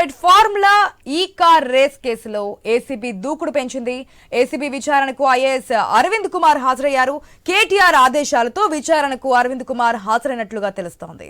Right formula E car race కేసులో ACB దూకుడు పెంచింది. ఏసీబీ విచారణకు ఐఏఎస్ అరవింద్ కుమార్ హాజరయ్యారు. కేటీఆర్ ఆదేశాలతో విచారణకు అరవింద్ కుమార్ హాజరైనట్లుగా తెలుస్తోంది.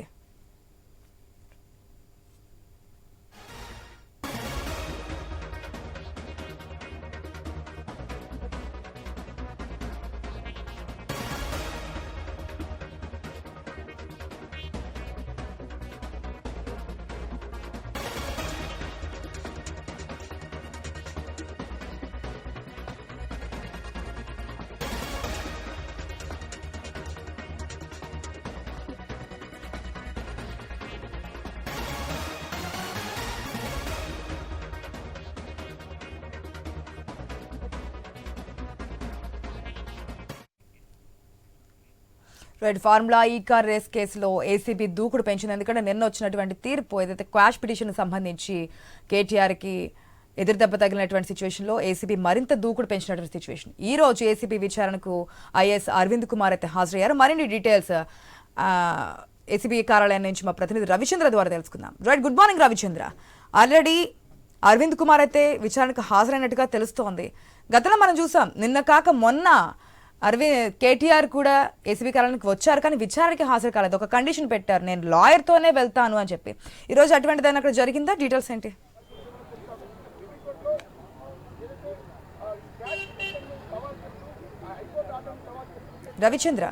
Right formula E car race కేసులో ఏసీబీ దూకుడు పెంచింది. ఎందుకంటే నిన్న వచ్చినటువంటి తీర్పు ఏదైతే క్వాష్ పిటిషన్ సంబంధించి కేటీఆర్కి ఎదురుదెబ్బ తగిలినటువంటి సిచ్యువేషన్లో ఏసీబీ మరింత దూకుడు పెంచినటువంటి సిచ్యువేషన్ ఈ రోజు ఏసీబీ విచారణకు ఐఎస్ అరవింద్ కుమార్ అయితే హాజరయ్యారు. మరిన్ని డీటెయిల్స్ ఏసీబీ కార్యాలయం నుంచి మా ప్రతినిధి రవిచంద్ర ద్వారా తెలుసుకుందాం. Right good morning Ravichandra. Already Arvind Kumar అయితే విచారణకు హాజరైనట్టుగా తెలుస్తోంది. గతంలో మనం చూసాం నిన్న కాక మొన్న అరవింద్ కేటీఆర్ కూడా ఏసీబీ కార్యాలయానికి వచ్చారు కానీ విచారణకి హాజరు కాలేదు. ఒక కండిషన్ పెట్టారు. నేను లాయర్తోనే వెళ్తాను అని చెప్పి. ఈరోజు అటువంటిదైనా అక్కడ జరిగిందా? డీటెయిల్స్ ఏంటి? Ravichandra?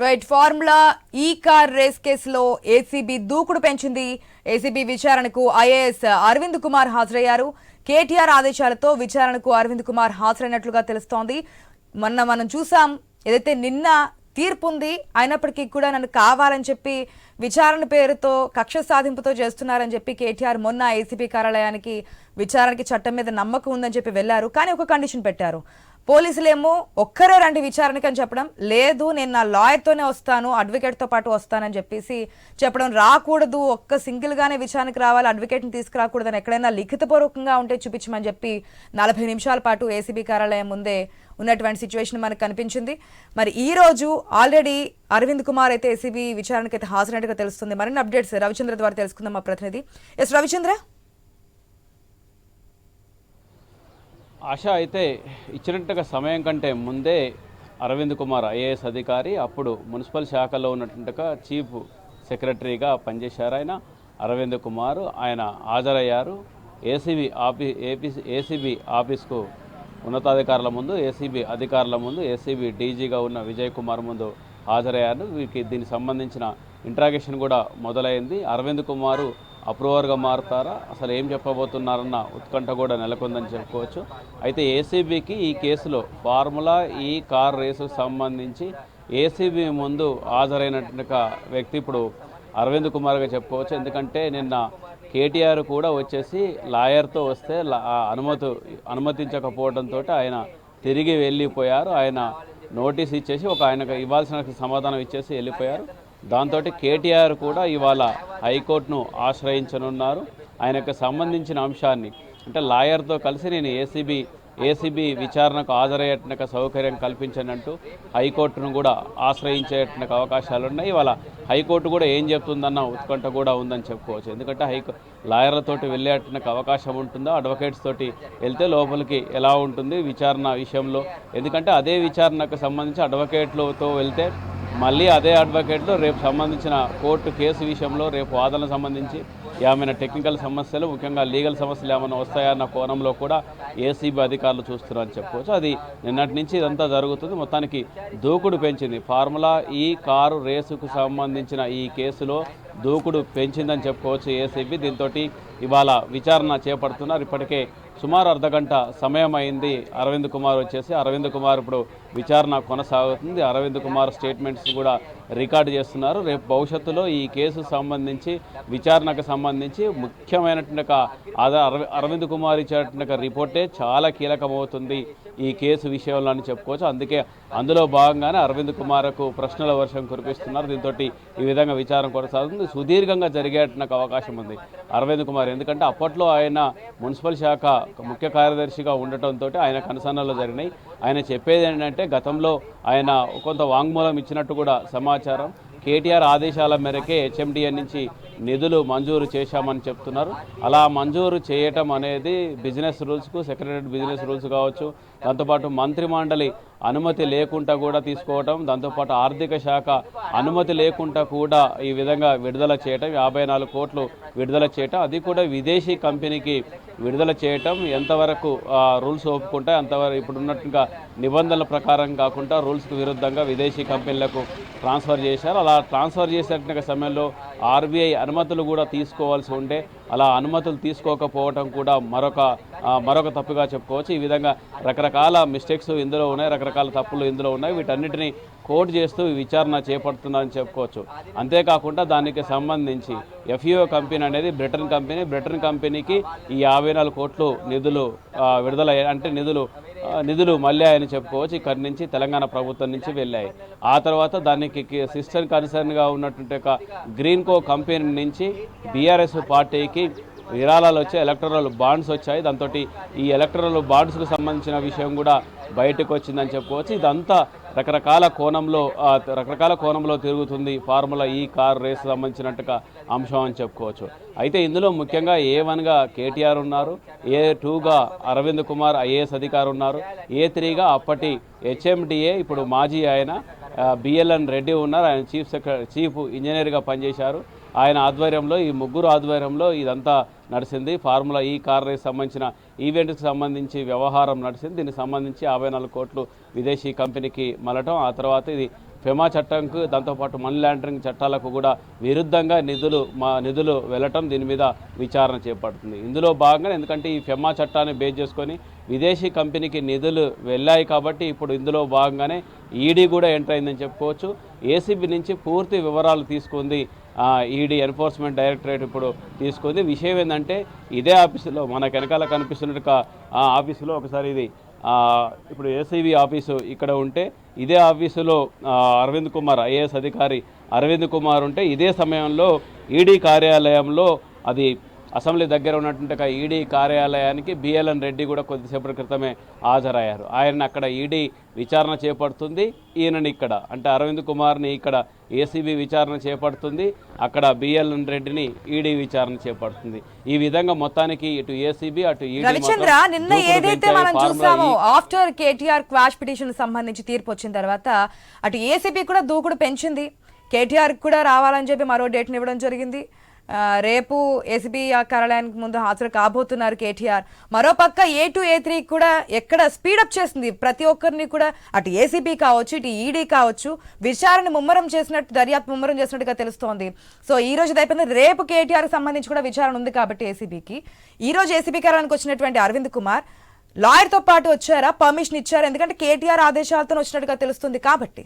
Right formula E car race కేసులో ఏసీబీ దూకుడు పెంచింది. ఏసీబీ విచారణకు ఐఏఎస్ అరవింద్ కుమార్ హాజరయ్యారు. కేటీఆర్ ఆదేశాలతో విచారణకు అరవింద్ కుమార్ హాజరైనట్లుగా తెలుస్తోంది. మొన్న మనం చూసాం ఏదైతే నిన్న తీర్పు ఉంది అయినప్పటికీ కూడా నన్ను కావాలని చెప్పి విచారణ పేరుతో కక్ష సాధింపుతో చేస్తున్నారని చెప్పి కేటీఆర్ మొన్న ఏసీబీ కార్యాలయానికి విచారణకి చట్టం మీద నమ్మకం ఉందని చెప్పి వెళ్ళారు కానీ ఒక కండిషన్ పెట్టారు. పోలీసులేమో ఒక్కరే రండి విచారణకి అని చెప్పడం లేదు నేను నా లాయర్తోనే వస్తాను అడ్వకేట్తో పాటు వస్తానని చెప్పేసి చెప్పడం రాకూడదు ఒక్క సింగిల్గానే విచారణకు రావాలి అడ్వకేట్ని తీసుకురాకూడదని ఎక్కడైనా లిఖితపూర్వకంగా ఉంటే చూపించమని చెప్పి నలభై నిమిషాల పాటు ఏసీబీ కార్యాలయం ముందే ఉన్నటువంటి సిచ్యువేషన్ మనకు కనిపించింది. మరి ఈ రోజు ఆల్రెడీ అరవింద్ కుమార్ అయితే ఏసీబీ విచారణకైతే అయితే హాజరైనట్టుగా తెలుస్తుంది. మరిన్ని అప్డేట్స్ రవిచంద్ర ద్వారా తెలుసుకుందాం మా ప్రతినిధి. ఎస్ రవిచంద్ర? ఆశ అయితే ఇచ్చినట్టుగా సమయం కంటే ముందే అరవింద్ కుమార్ ఐఏఎస్ అధికారి అప్పుడు మున్సిపల్ శాఖలో ఉన్నట్టుగా చీఫ్ సెక్రటరీగా పనిచేశారు ఆయన అరవింద్ కుమార్ ఆయన హాజరయ్యారు. ఏసీబీ ఆఫీ ఏపీ ఏసీబీ ఆఫీస్కు ఉన్నతాధికారుల ముందు ఏసీబీ అధికారుల ముందు ఏసీబీ డీజీగా ఉన్న విజయ్ కుమార్ ముందు హాజరయ్యారు. వీరికి దీనికి సంబంధించిన ఇంట్రాగేషన్ కూడా మొదలైంది. అరవింద్ కుమారు అప్రూవర్గా మారుతారా? అసలు ఏం చెప్పబోతున్నారన్న ఉత్కంఠ కూడా నెలకొందని చెప్పుకోవచ్చు. అయితే ఏసీబీకి ఈ కేసులో ఫార్ములా ఈ కార్ రేసుకు సంబంధించి ఏసీబీ ముందు హాజరైనట్టుగా వ్యక్తి ఇప్పుడు అరవింద్ కుమార్గా చెప్పుకోవచ్చు. ఎందుకంటే నిన్న కేటీఆర్ కూడా వచ్చేసి లాయర్తో వస్తే ఆ అనుమతి అనుమతించకపోవడంతో ఆయన తిరిగి వెళ్ళిపోయారు. ఆయన నోటీస్ ఇచ్చేసి ఒక ఆయనకు ఇవ్వాల్సిన సమాధానం ఇచ్చేసి వెళ్ళిపోయారు. దాంతో కేటీఆర్ కూడా ఇవాళ హైకోర్టును ఆశ్రయించనున్నారు. ఆయనకు సంబంధించిన అంశాన్ని. అంటే లాయర్తో కలిసి నేను ఏసీబీ ఏసీబీ విచారణకు హాజరయ్యేటకు సౌకర్యం కల్పించనంటూ హైకోర్టును కూడా ఆశ్రయించేటకు అవకాశాలు ఉన్నాయి ఇవాళ హైకోర్టు కూడా ఏం చెప్తుందన్న ఉత్కంఠ కూడా ఉందని చెప్పుకోవచ్చు. ఎందుకంటే హైకో లాయర్లతోటి వెళ్ళేటకు అవకాశం ఉంటుందా? అడ్వకేట్స్ తోటి వెళ్తే లోపలికి ఎలా ఉంటుంది విచారణ విషయంలో? ఎందుకంటే అదే విచారణకు సంబంధించి అడ్వకేట్లతో వెళ్తే మళ్ళీ అదే అడ్వకేట్లు రేపు సంబంధించిన కోర్టు కేసు విషయంలో రేపు వాదనకు సంబంధించి ఏమైనా టెక్నికల్ సమస్యలు ముఖ్యంగా లీగల్ సమస్యలు ఏమైనా వస్తాయన్న కోణంలో కూడా ఏసీబీ అధికారులు చూస్తున్నారని చెప్పుకోవచ్చు అది నిన్నటి నుంచి ఇదంతా జరుగుతుంది. మొత్తానికి దూకుడు పెంచింది. ఫార్ములా ఈ కారు రేసుకు సంబంధించిన ఈ కేసులో దూకుడు పెంచిందని చెప్పుకోవచ్చు ఏసీబీ దీంతో ఇవాళ విచారణ చేపడుతున్నారు. ఇప్పటికే సుమారు అర్ధగంట సమయం అయింది అరవింద్ కుమార్ వచ్చేసి అరవింద్ కుమార్ ఇప్పుడు విచారణ కొనసాగుతుంది. అరవింద్ కుమార్ స్టేట్మెంట్స్ కూడా రికార్డు చేస్తున్నారు. రేపు భవిష్యత్తులో ఈ కేసు సంబంధించి విచారణకు సంబంధించి ముఖ్యమైనటువంటి ఒక ఆధార అరవింద్ కుమార్ ఇచ్చినటువంటి రిపోర్టే చాలా కీలకమవుతుంది ఈ కేసు విషయంలో అని చెప్పుకోవచ్చు. అందుకే అందులో భాగంగానే అరవింద్ కుమార్కు ప్రశ్నల వర్షం కురిపిస్తున్నారు. దీంతో ఈ విధంగా విచారం కొనసాగుతుంది. సుదీర్ఘంగా జరిగేటువంటి అవకాశం ఉంది అరవింద్ కుమార్. ఎందుకంటే అప్పట్లో ఆయన మున్సిపల్ శాఖ ముఖ్య కార్యదర్శిగా ఉండటంతో ఆయన కనసన్నలు జరిగినాయి. ఆయన చెప్పేది ఏంటంటే గతంలో ఆయన కొంత వాంగ్మూలం ఇచ్చినట్టు కూడా సమాచారం కేటీఆర్ ఆదేశాల మేరకే హెచ్ఎండిఎన్ నుంచి నిధులు మంజూరు చేశామని చెప్తున్నారు. అలా మంజూరు చేయటం అనేది బిజినెస్ రూల్స్కు సెక్రటరీ బిజినెస్ రూల్స్ కావచ్చు దాంతోపాటు మంత్రి మండలి అనుమతి లేకుండా కూడా తీసుకోవటం దాంతోపాటు ఆర్థిక శాఖ అనుమతి లేకుండా కూడా ఈ విధంగా విడుదల చేయటం యాభై నాలుగు కోట్లు విడుదల చేయటం అది కూడా విదేశీ కంపెనీకి విడుదల చేయటం ఎంతవరకు రూల్స్ ఒప్పుకుంటాయి అంతవరకు ఇప్పుడు ఉన్నట్టుగా నిబంధనల ప్రకారం కాకుండా రూల్స్కు విరుద్ధంగా విదేశీ కంపెనీలకు ట్రాన్స్ఫర్ చేశారు. అలా ట్రాన్స్ఫర్ చేసేట సమయంలో ఆర్బీఐ అనుమతులు కూడా తీసుకోవాల్సి ఉండే అలా అనుమతులు తీసుకోకపోవటం కూడా మరొక మరొక తప్పుగా చెప్పుకోవచ్చు. ఈ విధంగా రకరకాల మిస్టేక్స్ ఇందులో ఉన్నాయి రకరకాల తప్పులు ఇందులో ఉన్నాయి. వీటన్నిటిని కోట్ చేస్తూ విచారణ చేపడుతుందని చెప్పుకోవచ్చు. అంతేకాకుండా దానికి సంబంధించి ఎఫ్ఈఓ కంపెనీ అనేది బ్రిటన్ కంపెనీ బ్రిటన్ కంపెనీకి ఈ యాభై నాలుగు కోట్లు నిధులు విడుదల అంటే నిధులు నిధులు మళ్ళాయని చెప్పుకోవచ్చు. ఇక్కడి నుంచి తెలంగాణ ప్రభుత్వం నుంచి వెళ్ళాయి. ఆ తర్వాత దానికి సిస్టర్ కన్సర్న్గా ఉన్నటువంటి ఒక గ్రీన్ కో కంపెనీ నుంచి బీఆర్ఎస్ పార్టీకి విరాళాలు వచ్చాయి ఎలక్టరల్ బాండ్స్ వచ్చాయి. దాంతో ఈ ఎలక్టరల్ బాండ్స్కు సంబంధించిన విషయం కూడా బయటకు వచ్చిందని చెప్పుకోవచ్చు. ఇదంతా రకరకాల కోణంలో రకరకాల కోణంలో తిరుగుతుంది ఫార్ములా ఈ కార్ రేస్ సంబంధించినట్టుగా అంశం అని చెప్పుకోవచ్చు. అయితే ఇందులో ముఖ్యంగా ఏ వన్గా కేటీఆర్ ఉన్నారు ఏ టూగా అరవింద్ కుమార్ ఐఏఎస్ అధికారు ఉన్నారు ఏ త్రీగా అప్పటి హెచ్ఎండిఏ ఇప్పుడు మాజీ ఆయన బిఎల్ఎన్ రెడ్డి ఉన్నారు. ఆయన చీఫ్ సెక్రటరీ చీఫ్ ఇంజనీర్గా పనిచేశారు. ఆయన ఆధ్వర్యంలో ఈ ముగ్గురు ఆధ్వర్యంలో ఇదంతా నడిచింది ఫార్ములా ఈ కార్ రేస్ సంబంధించిన ఈవెంట్కి సంబంధించి వ్యవహారం నడిచింది దీనికి సంబంధించి యాభై నాలుగు కోట్లు విదేశీ కంపెనీకి మలటం ఆ తర్వాత ఇది ఫెమా చట్టంకు దాంతోపాటు మనీ లాండరింగ్ చట్టాలకు కూడా విరుద్ధంగా నిధులు మా నిధులు వెళ్ళటం దీని మీద విచారణ చేపడుతుంది. ఇందులో భాగంగా ఎందుకంటే ఈ ఫెమా చట్టాన్ని బేస్ చేసుకొని విదేశీ కంపెనీకి నిధులు వెళ్ళాయి కాబట్టి ఇప్పుడు ఇందులో భాగంగానే ఈడీ కూడా ఎంటర్ అయిందని చెప్పుకోవచ్చు. ఏసీబీ నుంచి పూర్తి వివరాలు తీసుకుంది ఈడీ ఎన్ఫోర్స్మెంట్ డైరెక్టరేట్ ఇప్పుడు తీసుకుంది. విషయం ఏంటంటే ఇదే ఆఫీసులో మనకు వెనకాల కనిపిస్తున్నట్టు ఆ ఆఫీసులో ఒకసారి ఇది ఇప్పుడు ఏసీబీ ఆఫీసు ఇక్కడ ఉంటే ఇదే ఆఫీసులో అరవింద్ కుమార్ ఐఏఎస్ అధికారి అరవింద్ కుమార్ ఉంటే ఇదే సమయంలో ఈడీ కార్యాలయంలో అది అసెంబ్లీ దగ్గర ఉన్నటువంటి ఈడీ కార్యాలయానికి బిఎల్ఎన్ రెడ్డి కూడా కొద్దిసేపటి క్రితమే హాజరయ్యారు. ఆయన అక్కడ ఈడీ విచారణ చేపడుతుంది. ఈయనని ఇక్కడ అంటే అరవింద్ కుమార్ని ఇక్కడ ఏసీబీ విచారణ చేపడుతుంది. అక్కడ బిఎల్ఎన్ రెడ్డిని ఈడీ విచారణ చేపడుతుంది. ఈ విధంగా మొత్తానికి ఇటు ఏసీబీ అటు ఈడీ రవిచంద్ర నిన్న ఏదైతే. మనం చూసామో ఆఫ్టర్ కేటీఆర్ క్వాష్ పిటిషన్ సంబంధించి తీర్పు వచ్చిన తర్వాత అటు ఏసీబీ కూడా దూకుడు పెంచింది. కేటీఆర్ కూడా రావాలని చెప్పి మరో డేట్ని ఇవ్వడం జరిగింది. రేపు ఏసీబీ కార్యాలయానికి ముందు హాజరు కాబోతున్నారు కేటీఆర్. మరోపక్క ఏ టూ ఏ త్రీ కూడా ఎక్కడ స్పీడప్ చేసింది? ప్రతి ఒక్కరిని కూడా అటు ఏసీబీ కావచ్చు ఇటు ఈడీ కావచ్చు విచారణ ముమ్మరం చేసినట్టు దర్యాప్తు ముమ్మరం చేసినట్టుగా తెలుస్తోంది. సో ఈ రోజు అయిపోయింది. రేపు కేటీఆర్ సంబంధించి కూడా విచారణ ఉంది కాబట్టి ఏసీబీకి ఈ రోజు ఏసీబీ కార్యాలయానికి వచ్చినటువంటి అరవింద్ కుమార్ లాయర్తో పాటు వచ్చారా? పర్మిషన్ ఇచ్చారా? ఎందుకంటే కేటీఆర్ ఆదేశాలతో వచ్చినట్టుగా తెలుస్తుంది కాబట్టి.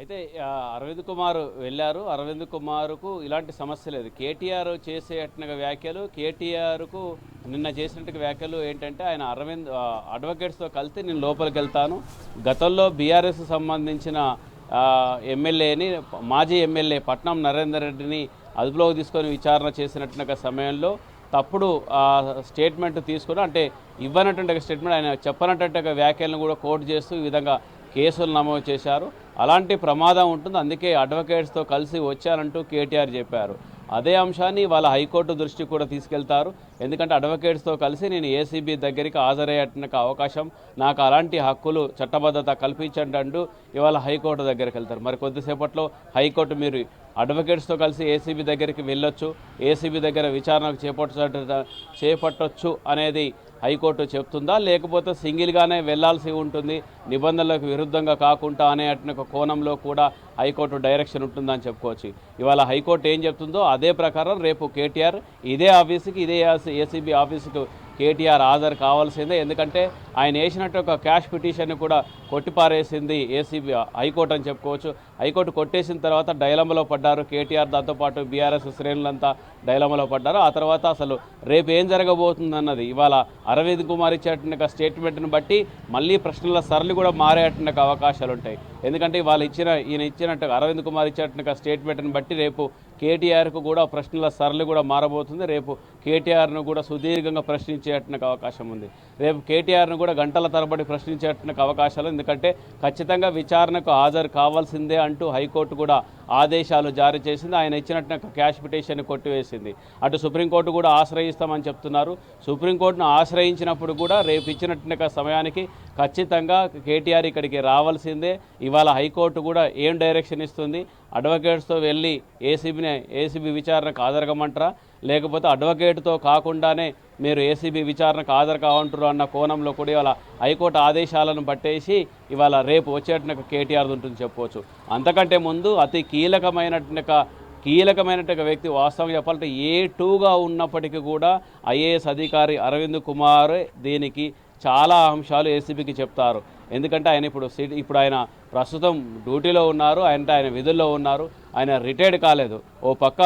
అయితే అరవింద్ కుమార్ వెళ్ళారు. అరవింద్ కుమార్కు ఇలాంటి సమస్య లేదు. కేటీఆర్ చేసేటట్టుగా వ్యాఖ్యలు కేటీఆర్కు నిన్న చేసినట్టుగా వ్యాఖ్యలు ఏంటంటే ఆయన అరవింద్ అడ్వకేట్స్తో కలిసి నేను లోపలికి వెళ్తాను. గతంలో బీఆర్ఎస్ సంబంధించిన ఎమ్మెల్యేని మాజీ ఎమ్మెల్యే పట్నం నరేందర్ రెడ్డిని అదుపులోకి తీసుకొని విచారణ చేసినట్టుగా సమయంలో తప్పుడు స్టేట్మెంట్ తీసుకుని అంటే ఇవ్వనటువంటి స్టేట్మెంట్ ఆయన చెప్పనటువంటి వ్యాఖ్యలను కూడా కోర్టు చేస్తూ ఈ విధంగా కేసులు నమోదు చేశారు. అలాంటి ప్రమాదం ఉంటుంది. అందుకే అడ్వకేట్స్తో కలిసి వచ్చారంటూ కేటీఆర్ చెప్పారు. అదే అంశాన్ని వాళ్ళ హైకోర్టు దృష్టికి కూడా తీసుకెళ్తారు. ఎందుకంటే అడ్వకేట్స్తో కలిసి నేను ఏసీబీ దగ్గరికి హాజరయ్యేటువంటి అవకాశం నాకు అలాంటి హక్కులు చట్టబద్ధత కల్పించండి అంటూ ఇవాళ హైకోర్టు దగ్గరికి వెళ్తారు. మరి కొద్దిసేపట్లో హైకోర్టు మీరు అడ్వకేట్స్తో కలిసి ఏసీబీ దగ్గరికి వెళ్ళొచ్చు. ఏసీబీ దగ్గర విచారణకు చేపట్ట చేపట్టొచ్చు అనేది హైకోర్టు చెప్తుందా? లేకపోతే సింగిల్గానే వెళ్ళాల్సి ఉంటుంది నిబంధనలకు విరుద్ధంగా కాకుండా అనే అటు ఒక కోణంలో కూడా హైకోర్టు డైరెక్షన్ ఉంటుందని చెప్పుకోవచ్చు. ఇవాళ హైకోర్టు ఏం చెప్తుందో అదే ప్రకారం రేపు కేటీఆర్ ఇదే ఆఫీసుకి ఇదే ఏసీబీ ఆఫీసుకు కేటీఆర్ హాజరు కావాల్సిందే. ఎందుకంటే ఆయన వేసినట్టు ఒక క్యాష్ పిటిషన్ని కూడా కొట్టిపారేసింది ఏసీబీ హైకోర్టు అని చెప్పుకోవచ్చు. హైకోర్టు కొట్టేసిన తర్వాత డైలమలో పడ్డారు. కేటీఆర్ దాంతోపాటు బీఆర్ఎస్ శ్రేణులంతా డైలమలో పడ్డారు. ఆ తర్వాత అసలు రేపు ఏం జరగబోతుందన్నది ఇవాళ అరవింద్ కుమార్ ఇచ్చేటువంటి స్టేట్మెంట్ని బట్టి మళ్ళీ ప్రశ్నల సరళి కూడా మారేటువంటి అవకాశాలు ఉంటాయి ఎందుకంటే ఇవాళ ఇచ్చిన ఈయన ఇచ్చినట్టు అరవింద్ కుమార్ ఇచ్చేటువంటి స్టేట్మెంట్ని బట్టి రేపు కేటీఆర్కు కూడా ప్రశ్నల సరళి కూడా మారబోతుంది. రేపు కేటీఆర్ను కూడా సుదీర్ఘంగా ప్రశ్నించేటువంటి అవకాశం ఉంది. రేపు కేటీఆర్ను కూడా గంటల తరబడి ప్రశ్నించేటువంటి అవకాశాలు ఎందుకంటే ఖచ్చితంగా విచారణకు హాజరు కావాల్సిందే అంటూ హైకోర్టు కూడా ఆదేశాలు జారీ చేసింది. ఆయన ఇచ్చినట్టు క్యాష్ పిటిషన్ కొట్టివేసింది. అటు సుప్రీంకోర్టు కూడా ఆశ్రయిస్తామని చెప్తున్నారు. సుప్రీంకోర్టును ఆశ్రయించినప్పుడు కూడా రేపు ఇచ్చినట్టు సమయానికి ఖచ్చితంగా కేటీఆర్ ఇక్కడికి రావాల్సిందే. ఇవాళ హైకోర్టు కూడా ఏం డైరెక్షన్ ఇస్తుంది? అడ్వకేట్స్తో వెళ్ళి ఏసీబీని ఏసీబీ విచారణకు ఆదరగమంటారా లేకపోతే అడ్వకేట్తో కాకుండానే మీరు ఏసీబీ విచారణకు హాజరు కావంటారు అన్న కోణంలో కూడా ఇవాళ హైకోర్టు ఆదేశాలను పట్టేసి ఇవాళ రేపు వచ్చేటట్టుగా కేటీఆర్ ఉంటుంది చెప్పవచ్చు అంతకంటే ముందు అతి కీలకమైనటువంటి కీలకమైనటువంటి వ్యక్తి వాస్తవం చెప్పాలంటే ఏ టూగా ఉన్నప్పటికీ కూడా ఐఏఎస్ అధికారి అరవింద్ కుమార్ దీనికి చాలా అంశాలు ఏసీబీకి చెప్తారు. ఎందుకంటే ఆయన ఇప్పుడు సిటీ ఇప్పుడు ఆయన ప్రస్తుతం డ్యూటీలో ఉన్నారు ఆయన ఆయన విధుల్లో ఉన్నారు. ఆయన రిటైర్డ్ కాలేదు. ఓ పక్క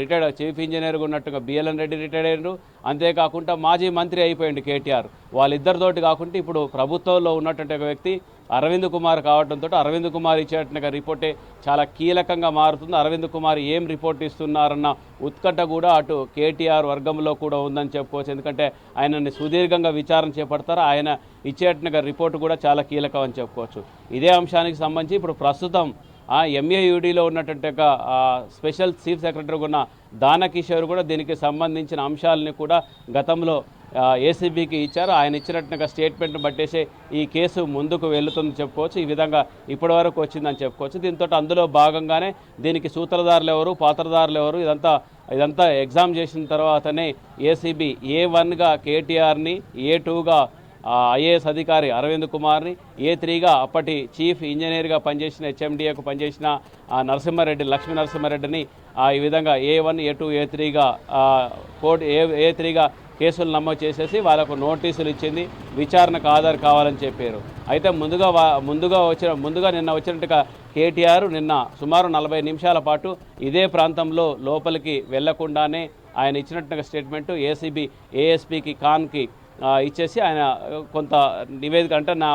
రిటైర్డ్ చీఫ్ ఇంజనీర్గా ఉన్నట్టుగా బిఎల్ఎన్ రెడ్డి రిటైర్డ్ అయ్యారు అంతేకాకుండా మాజీ మంత్రి అయిపోయింది కేటీఆర్. వాళ్ళిద్దరితోటి కాకుండా ఇప్పుడు ప్రభుత్వంలో ఉన్నటువంటి ఒక వ్యక్తి అరవింద్ కుమార్ కావడంతో అరవింద్ కుమార్ ఇచ్చేట్టుగా రిపోర్టే చాలా కీలకంగా మారుతుంది. అరవింద్ కుమార్ ఏం రిపోర్ట్ ఇస్తున్నారన్న ఉత్కంఠ కూడా అటు కేటీఆర్ వర్గంలో కూడా ఉందని చెప్పుకోవచ్చు. ఎందుకంటే ఆయనని సుదీర్ఘంగా విచారణ చేపడతారు. ఆయన ఇచ్చేట్టుగా రిపోర్ట్ కూడా చాలా కీలకం అని చెప్పుకోవచ్చు. ఇదే అంశానికి సంబంధించి ఇప్పుడు ప్రస్తుతం ఆ ఎంఏయుడిలో ఉన్నటువంటి ఒక స్పెషల్ చీఫ్ సెక్రటరీ ఉన్న దానకిషోర్ కూడా దీనికి సంబంధించిన అంశాలని కూడా గతంలో ఏసీబీకి ఇచ్చారు. ఆయన ఇచ్చినట్టుగా స్టేట్మెంట్ని బట్టేసే ఈ కేసు ముందుకు వెళ్తుందని చెప్పుకోవచ్చు. ఈ విధంగా ఇప్పటివరకు వచ్చిందని చెప్పుకోవచ్చు. దీంతో అందులో భాగంగానే దీనికి సూత్రధారులు ఎవరు పాత్రధారులు ఎవరు ఇదంతా ఇదంతా ఎగ్జామ్ చేసిన తర్వాతనే ఏసీబీ ఏ వన్గా కేటీఆర్ని ఏ టూగా ఐఏఎస్ అధికారి అరవింద్ కుమార్ని ఏ త్రీగా అప్పటి చీఫ్ ఇంజనీర్గా పనిచేసిన హెచ్ఎండిఏకు పనిచేసిన నరసింహారెడ్డి లక్ష్మీ నరసింహారెడ్డిని ఆ, ఈ విధంగా A one A two A త్రీగా court A A త్రీగా కేసులు నమోదు చేసేసి వాళ్ళకు నోటీసులు ఇచ్చింది. విచారణకు ఆధార్ కావాలని చెప్పారు. అయితే ముందుగా ముందుగా వచ్చిన ముందుగా నిన్న వచ్చినట్టుగా కేటీఆర్ నిన్న సుమారు నలభై నిమిషాల పాటు ఇదే ప్రాంతంలో లోపలికి వెళ్ళకుండానే ఆయన ఇచ్చినట్టుగా స్టేట్మెంటు ఏసీబీ ఏఎస్పీకి ఖాన్కి ఇచ్చేసి ఆయన కొంత నివేదిక అంటే నా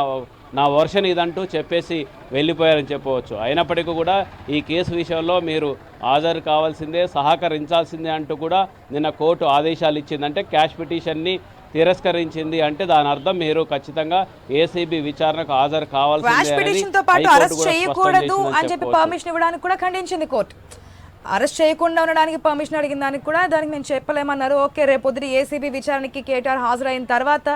నా వర్షన్ ఇదంటూ చెప్పేసి వెళ్ళిపోయారని చెప్పవచ్చు అయినప్పటికీ కూడా ఈ కేసు విషయంలో మీరు హాజరు కావాల్సిందే సహకరించాల్సిందే అంటూ కూడా నిన్న కోర్టు ఆదేశాలు ఇచ్చింది అంటే క్యాష్ పిటిషన్ని తిరస్కరించింది అంటే దాని అర్థం మీరు ఖచ్చితంగా ఏసీబీ విచారణకు హాజరు కావాల్సిందే అని చెప్పి. పర్మిషన్ ఇవ్వడానికి కూడా ఖండించింది కోర్టు అరెస్ట్ చేయకుండా ఉండడానికి పర్మిషన్ అడిగిన దానికి కూడా దానికి మేము చెప్పలేమన్నారు. ఓకే రేపు పొద్దున ఏసీబీ విచారణకి కేటీఆర్ హాజరైన తర్వాత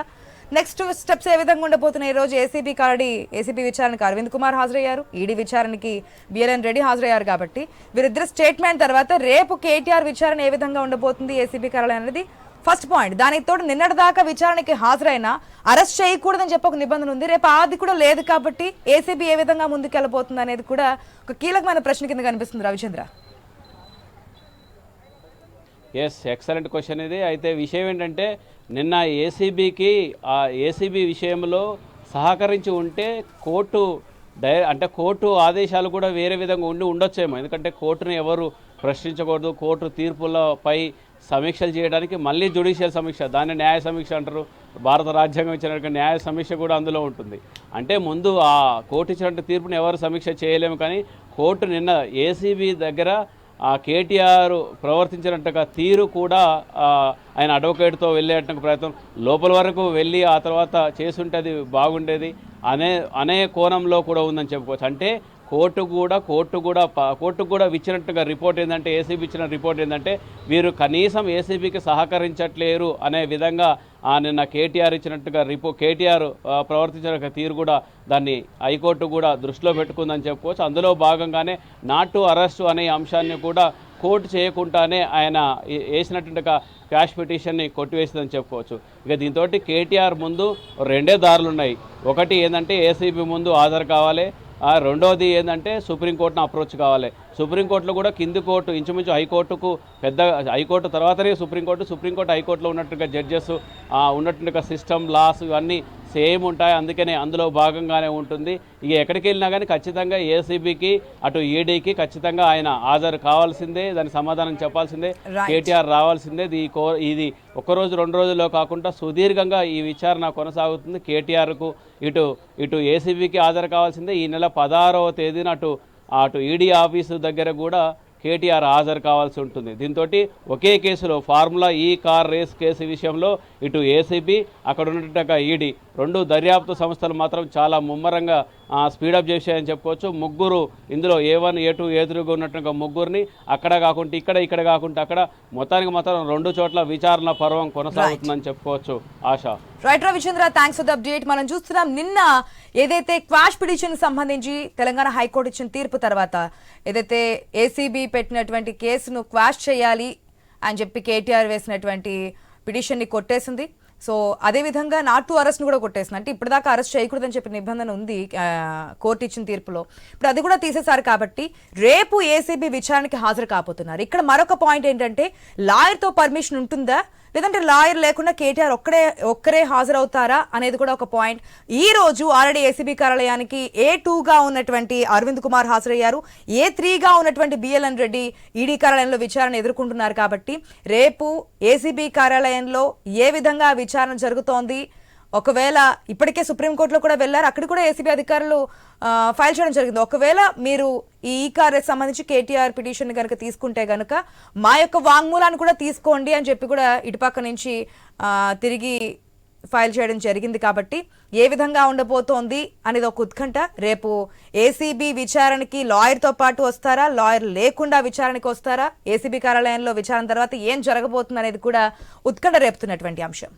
నెక్స్ట్ స్టెప్స్ ఏ విధంగా ఉండబోతున్నాయి? ఈ రోజు ఏసీబీ కాడి ఏసీబీ విచారణకి అరవింద్ కుమార్ హాజరయ్యారు. ఈడీ విచారణకి బిఎల్ఎన్ రెడ్డి హాజరయ్యారు కాబట్టి. వీరిద్దరు స్టేట్మెంట్ తర్వాత రేపు కేటీఆర్ విచారణ ఏ విధంగా ఉండబోతుంది ఏసీబీ కార్యాలయం అనేది ఫస్ట్ పాయింట్. దానికి తోడు నిన్నటి దాకా విచారణకి హాజరైనా అరెస్ట్ చేయకూడదని చెప్పి ఒక నిబంధన ఉంది. రేపు అది కూడా లేదు కాబట్టి ఏసీబీ ఏ విధంగా ముందుకెళ్ళబోతుంది అనేది కూడా ఒక కీలకమైన ప్రశ్న కింద కనిపిస్తుంది రవిచంద్ర. ఎస్ ఎక్సలెంట్ క్వశ్చన్ ఇది. అయితే విషయం ఏంటంటే నిన్న ఏసీబీకి ఆ ఏసీబీ విషయంలో సహకరించి ఉంటే కోర్టు డై అంటే కోర్టు ఆదేశాలు కూడా వేరే విధంగా ఉండి ఉండొచ్చేమో. ఎందుకంటే కోర్టుని ఎవరు ప్రశ్నించకూడదు కోర్టు తీర్పులపై సమీక్షలు చేయడానికి మళ్ళీ జ్యుడిషియల్ సమీక్ష దాన్ని న్యాయ సమీక్ష అంటారు. భారత రాజ్యాంగం ఇచ్చినటువంటి న్యాయ సమీక్ష కూడా అందులో ఉంటుంది. అంటే ముందు ఆ కోర్టు ఇచ్చినటువంటి తీర్పుని ఎవరు సమీక్ష చేయలేము కానీ కోర్టు నిన్న ఏసీబీ దగ్గర ఆ కేటీఆర్ ప్రవర్తించినట్టుగా తీరు కూడా ఆయన అడ్వకేట్తో వెళ్ళేటట్టు ప్రయత్నం. లోపల వరకు వెళ్ళి ఆ తర్వాత చేసుంటే అది బాగుండేది అనే అనే కోణంలో కూడా ఉందని చెప్పుకోవచ్చు. అంటే కోర్టు కూడా కోర్టు కూడా కోర్టు కూడా ఇచ్చినట్టుగా రిపోర్ట్ ఏంటంటే ఏసీబీ ఇచ్చిన రిపోర్ట్ ఏంటంటే వీరు కనీసం ఏసీబీకి సహకరించట్లేరు అనే విధంగా ఆ నిన్న కేటీఆర్ ఇచ్చినట్టుగా రిపో కేటీఆర్ ప్రవర్తించిన తీరు కూడా దాన్ని హైకోర్టు కూడా దృష్టిలో పెట్టుకుందని చెప్పుకోవచ్చు. అందులో భాగంగానే నాట్ టు అనే అంశాన్ని కూడా కోర్టు చేయకుండానే ఆయన వేసినట్టుగా క్యాష్ పిటిషన్ని కొట్టివేసిందని చెప్పుకోవచ్చు. ఇక దీంతో కేటీఆర్ ముందు రెండే దారులు ఉన్నాయి ఒకటి ఏంటంటే ఏసీబీ ముందు హాజరు కావాలి. రెండోది ఏంటంటే సుప్రీంకోర్టును అప్రోచ్ కావాలి. సుప్రీంకోర్టులో కూడా కింది కోర్టు ఇంచుమించు హైకోర్టుకు పెద్ద హైకోర్టు తర్వాతనే సుప్రీంకోర్టు సుప్రీంకోర్టు హైకోర్టులో ఉన్నట్టుగా జడ్జెస్ ఉన్నట్టుగా సిస్టమ్ లాస్ ఇవన్నీ సేమ్ ఉంటాయి. అందుకనే అందులో భాగంగానే ఉంటుంది. ఇక ఎక్కడికి వెళ్ళినా కానీ ఖచ్చితంగా ఏసీబీకి అటు ఈడీకి ఖచ్చితంగా ఆయన హాజరు కావాల్సిందే. దానికి సమాధానం చెప్పాల్సిందే. కేటీఆర్ రావాల్సిందే. ఈ కో ఇది ఒక రోజు రెండు రోజుల్లో కాకుండా సుదీర్ఘంగా ఈ విచారణ కొనసాగుతుంది. కేటీఆర్కు ఇటు ఇటు ఏసీబీకి హాజరు కావాల్సిందే. ఈ నెల పదహారవ తేదీన అటు అటు ఈడీ ఆఫీసు దగ్గర కూడా కేటీఆర్ హాజరు కావాల్సి ఉంటుంది. దీంతో ఒకే కేసులో formula E car race case విషయంలో ఇటు ఏసీబీ అక్కడ ఉన్నట్టుగా ఈడీ రెండు దర్యాప్తు సంస్థలు మాత్రం చాలా ముమ్మరంగా స్పీడప్ చేశాయని చెప్పుకోవచ్చు. ముగ్గురు ఇందులో ఏ వన్ ఏ టూ ఏ త్రీగా ఉన్నట్టుగా ముగ్గురిని అక్కడ కాకుండా ఇక్కడ ఇక్కడ కాకుండా అక్కడ. మొత్తానికి మాత్రం రెండు చోట్ల విచారణ పర్వం కొనసాగుతుందని చెప్పుకోవచ్చు. ఆశ. Right Ravichandra thanks for the update మనం చూస్తున్నాం నిన్న ఏదైతే క్వాష్ పిటిషన్ సంబంధించి తెలంగాణ హైకోర్టు ఇచ్చిన తీర్పు తర్వాత ఏదైతే ఏసీబీ పెట్టినటువంటి కేసును క్వాష్ చేయాలి అని చెప్పి కేటీఆర్ వేసినటువంటి పిటిషన్ని కొట్టేసింది. సో అదే విధంగా నాట్ టు కూడా కొట్టేసింది. అంటే ఇప్పటిదాకా అరెస్ట్ చేయకూడదని చెప్పిన నిబంధన ఉంది కోర్టు ఇచ్చిన తీర్పులో. ఇప్పుడు అది కూడా తీసేశారు కాబట్టి రేపు ఏసీబీ విచారణకి హాజరు కాబోతున్నారు. ఇక్కడ మరొక పాయింట్ ఏంటంటే లాయర్తో పర్మిషన్ ఉంటుందా? లేదంటే లాయర్ లేకుండా కేటీఆర్ ఒక్కడే ఒక్కరే హాజరవుతారా అనేది కూడా ఒక పాయింట్. ఈ రోజు ఆల్రెడీ ఏసీబీ కార్యాలయానికి ఏ టూగా ఉన్నటువంటి అరవింద్ కుమార్ హాజరయ్యారు ఏ త్రీగా ఉన్నటువంటి బిఎల్ఎన్ రెడ్డి ఈడీ కార్యాలయంలో విచారణ ఎదుర్కొంటున్నారు కాబట్టి రేపు ఏసీబీ కార్యాలయంలో ఏ విధంగా విచారణ జరుగుతోంది ఒకవేళ ఇప్పటికే సుప్రీంకోర్టులో కూడా వెళ్ళారు అక్కడ కూడా ఏసీబీ అధికారులు ఫైల్ చేయడం జరిగింది. ఒకవేళ మీరు ఈ ఈకార్ఎస్ సంబంధించి కేటీఆర్ పిటిషన్ కనుక తీసుకుంటే కనుక మా యొక్క వాంగ్మూలాన్ని కూడా తీసుకోండి అని చెప్పి కూడా ఇటుపక్క నుంచి తిరిగి ఫైల్ చేయడం జరిగింది కాబట్టి ఏ విధంగా ఉండబోతోంది అనేది ఒక ఉత్కంఠ. రేపు ఏసీబీ విచారణకి లాయర్తో పాటు వస్తారా? లాయర్ లేకుండా విచారణకి వస్తారా? ఏసీబీ కార్యాలయంలో విచారణ తర్వాత ఏం జరగబోతుంది అనేది కూడా ఉత్కంఠ రేపుతున్నటువంటి అంశం.